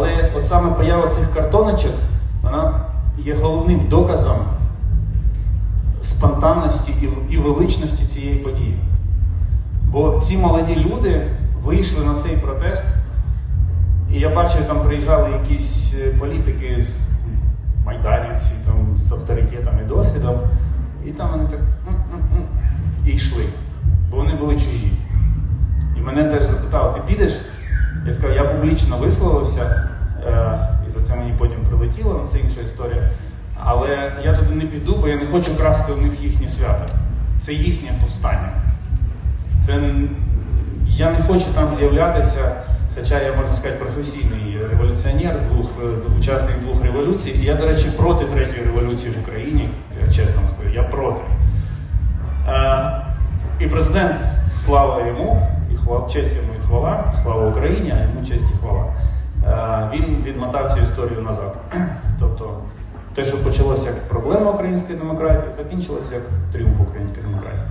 Але от саме поява цих картоночок, вона є головним доказом спонтанності і, величності цієї події. Бо ці молоді люди вийшли на цей протест, і я бачив, там приїжджали якісь е, політики з майданівці там, з авторитетом і досвідом, і там вони так і йшли, бо вони були чужі. І мене теж запитали, ти підеш? Я сказав, я публічно висловився, е, і за це мені потім прилетіло, але це інша історія. Але я туди не піду, бо я не хочу красти у них їхнє свято. Це їхнє повстання. Це я не хочу там з'являтися, хоча я можна сказати професійний революціонер, двох, е, учасник двох революцій. І я, до речі, проти третьої революції в Україні, я чесно вам скажу, я проти. Е, і президент, слава йому, і хвала, честь йому хвала, слава Україні, а йому честь і хвала. Е, він відмотав цю історію назад. Тобто, те, що почалося як проблема української демократії, закінчилося як тріумф української демократії.